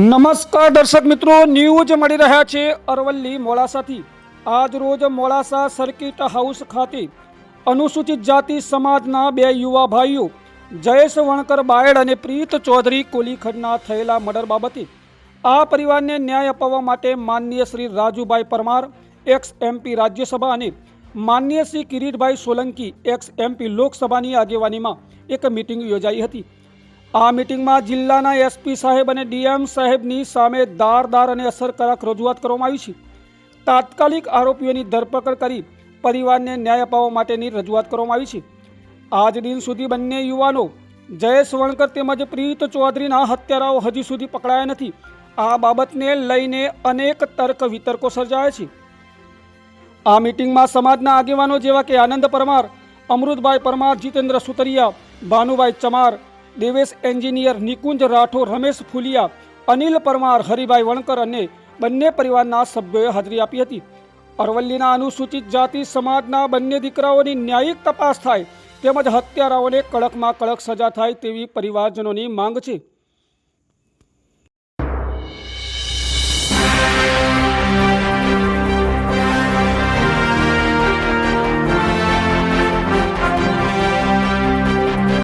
નમસ્કાર દર્શક મિત્રો ન્યૂઝ મળી રહ્યા છે અરવલ્લી મોડાસાથી. આજ રોજ મોડાસા સર્કિટ હાઉસ ખાતે અનુસૂચિત જાતિ સમાજના બે યુવા ભાઈઓ, જયેશ વણકર બાયડ અને પ્રીત ચૌધરી કોલીખડના થયેલા મર્ડર બાબતે આ પરિવારને ન્યાય અપાવવા માટે માનનીય શ્રી રાજુભાઈ પરમાર એક્સ એમપી રાજ્યસભા અને માનનીય શ્રી કિરીટભાઈ સોલંકી એક્સ એમપી લોકસભાની આગેવાનીમાં એક મિટિંગ યોજાઈ હતી. આ મિટિંગમાં જિલ્લાના એસપી સાહેબ અને ડીએમ સાહેબની સામે દારદાર અને અસરકારક રજૂઆત કરવામાં આવી છે. તાત્કાલિક આરોપીઓની ધરપકડ કરી પરિવારને ન્યાય અપાવવા માટેની રજૂઆત કરવામાં આવી છે. આજ દિન સુધી બંને યુવાનો જયેશ વણકર તેમજ પ્રીત ચૌધરીના હત્યારાઓ હજી સુધી પકડાયા નથી. આ બાબતને લઈને અનેક તર્ક વિતર્કો સર્જાયા છે. આ મિટિંગમાં સમાજના આગેવાનો જેવા કે આનંદ પરમાર, અમૃતભાઈ પરમાર, જીતેન્દ્ર સુતરિયા, ભાનુભાઈ ચમાર દેવેશ એન્જિનિયર નિકુંજ રાઠોડ, રમેશ ફુલિયા, અનિલ પરમાર, હરિભાઈ વણકર અને બંને પરિવારના સભ્યોએ હાજરી આપી હતી. અરવલ્લીના અનુસૂચિત જાતિ સમાજના બંને દીકરાઓની ન્યાયિક તપાસ થાય તેમજ હત્યારાઓને કડકમાં કડક સજા થાય તેવી પરિવારજનોની માંગ છે.